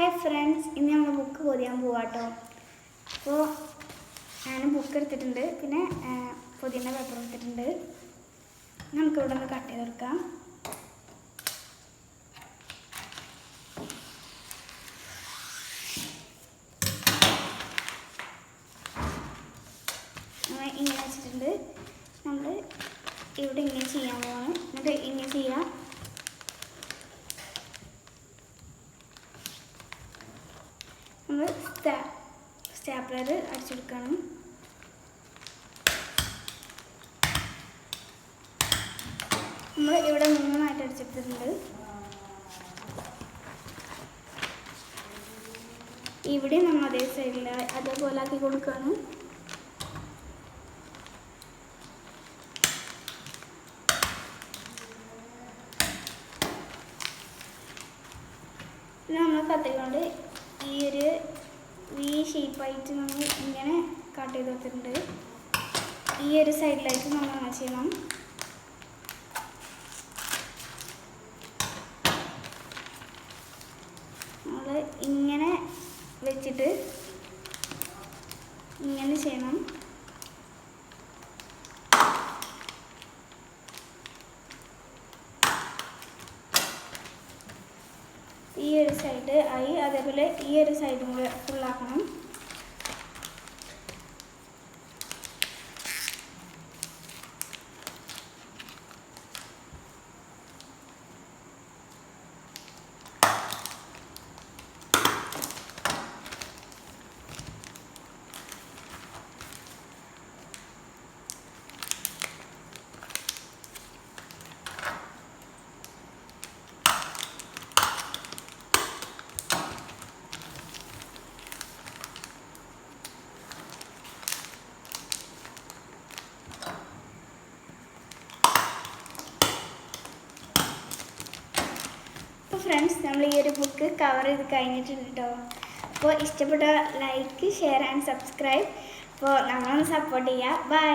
Hi friends ഇന്ന് നമ്മൾ book പൊതിയാൻ പോവാട്ടോ. അപ്പോൾ ഞാൻ ബുക്ക് എടുത്തിട്ടുണ്ട്. പിന്നെ പൊതിയുടെ പേപ്പർ എടുത്തിട്ടുണ്ട്. നമുക്ക് ഇവിടെ ഒന്ന് കട്ട് ചെയ്ത് കൊടുക്കാം ഇങ്ങനെ വെച്ചിട്ടുണ്ട്. നമ്മൾ ഇവിടെ ഇങ്ങനെ ചെയ്യാൻ പോവാണ്. എന്നിട്ട് ഇങ്ങനെ ചെയ്യാം. നമ്മൾ സ്റ്റാ സ്റ്റാപ്ലർ അടിച്ചെടുക്കണം നമ്മൾ ഇവിടെ മൂന്നായിട്ട് അടിച്ചെടുത്തിട്ടുണ്ട്. ഇവിടെ നമ്മൾ അതേ സൈഡിൽ അതേപോലെ ആക്കി കൊടുക്കുകയാണ് നമ്മൾ കത്തിക്കൊണ്ട് ഈ ഒരു വി ഷേപ്പായിട്ട് നമ്മൾ ഇങ്ങനെ കട്ട് ചെയ്ത് കൊടുത്തിട്ടുണ്ട്. ഈ ഒരു സൈഡിലായിട്ട് നമ്മൾ അങ്ങനെ ചെയ്യണം. നമ്മൾ ഇങ്ങനെ വെച്ചിട്ട് ഇങ്ങനെ ചെയ്യണം. ഈ ഒരു സൈഡ് ആയി അതേപോലെ ഈ ഒരു സൈഡും കൂടെ ഫുള്ളാക്കണം ഫ്രണ്ട്സ് നമ്മൾ ഈ ഒരു ബുക്ക് കവർ ചെയ്ത് കഴിഞ്ഞിട്ടുണ്ട് കേട്ടോ അപ്പോൾ ഇഷ്ടപ്പെട്ട ലൈക്ക് ഷെയർ ആൻഡ് സബ്സ്ക്രൈബ് അപ്പോൾ നമ്മളൊന്ന് സപ്പോർട്ട് ചെയ്യുക ബൈ